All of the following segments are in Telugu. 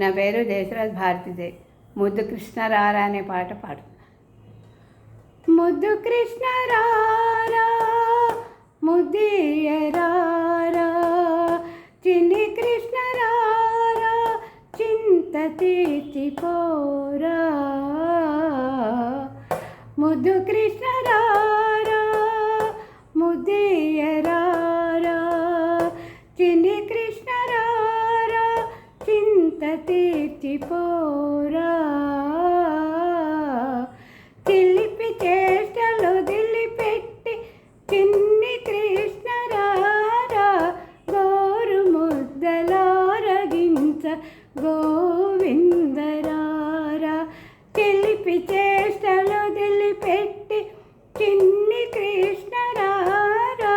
నా పేరు దేశరాజ్ భారతిదే. ముద్దు కృష్ణరారా అనే పాట పాడు. ముద్దు కృష్ణరారా ముద్దియరారా చిన్ని కృష్ణరారా చింత తీర్చిపోరా ముద్దు కృష్ణరారా ముద్దే మర్చిపోరా చిలిపి చేష్టలు దిలిపెట్టి చిన్ని కృష్ణరారా. గోరు ముద్దలారగించ గోవిందరారా. చిలిపి చేష్టలు దిలిపెట్టి చిన్ని కృష్ణరారా.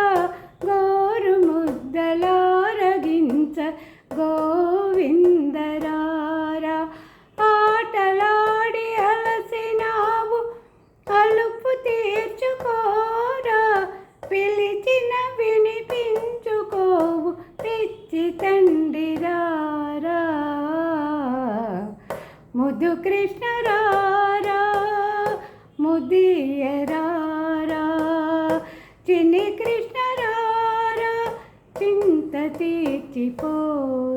గోరు ముద్దలారగించ గో ముద్దు కృష్ణ రారా ముదియరారా చిన్ని కృష్ణ రారా చింత తీర్చిపోరా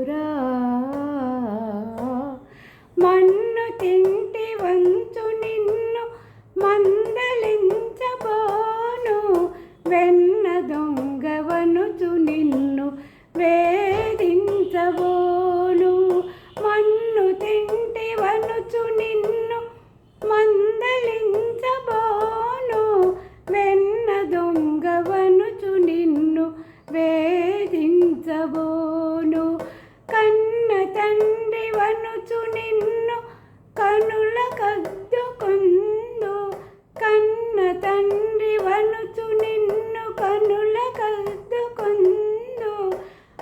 కనుల కద్దుకుందు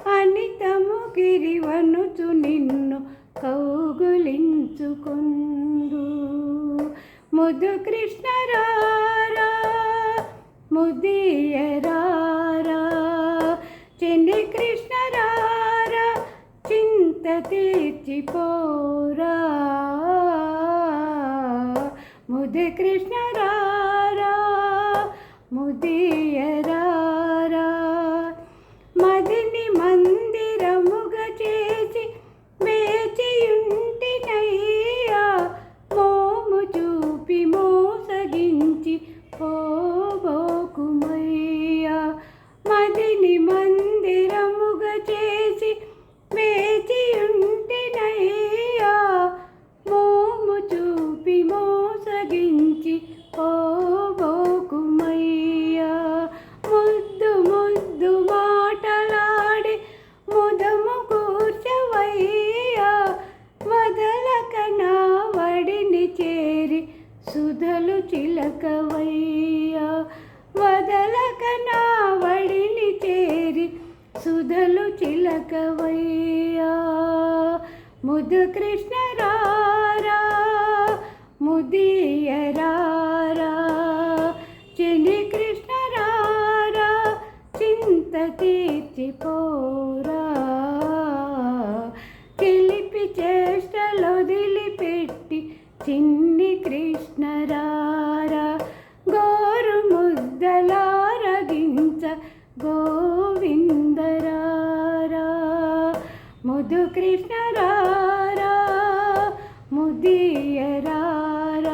అనితము గిరి నిన్ను కౌగులించుకుందు. ముదు కృష్ణరారా ముదియరారా. చిన్ని కృష్ణ రారా చింత తీర్చిపోరా. ముది కృష్ణ రారా మోసగించి పోబోకుమయ్యా ముద్దు ముద్దు మాటలాడి ముదము కూర్చవయ్యా వదలక నా చేరి సుధలు చిలకవయ్యా వదలక నా వడిని చేరి సుధలు చిలకవయ్యా. ముదు కృష్ణరారా రారా. చిన్ని కృష్ణరార గోరు ముద్దలారగించ గోవిందరార. ముదు కృష్ణరార ముదియరార.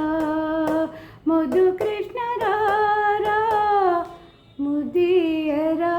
ముదు కృష్ణరార ముదియరా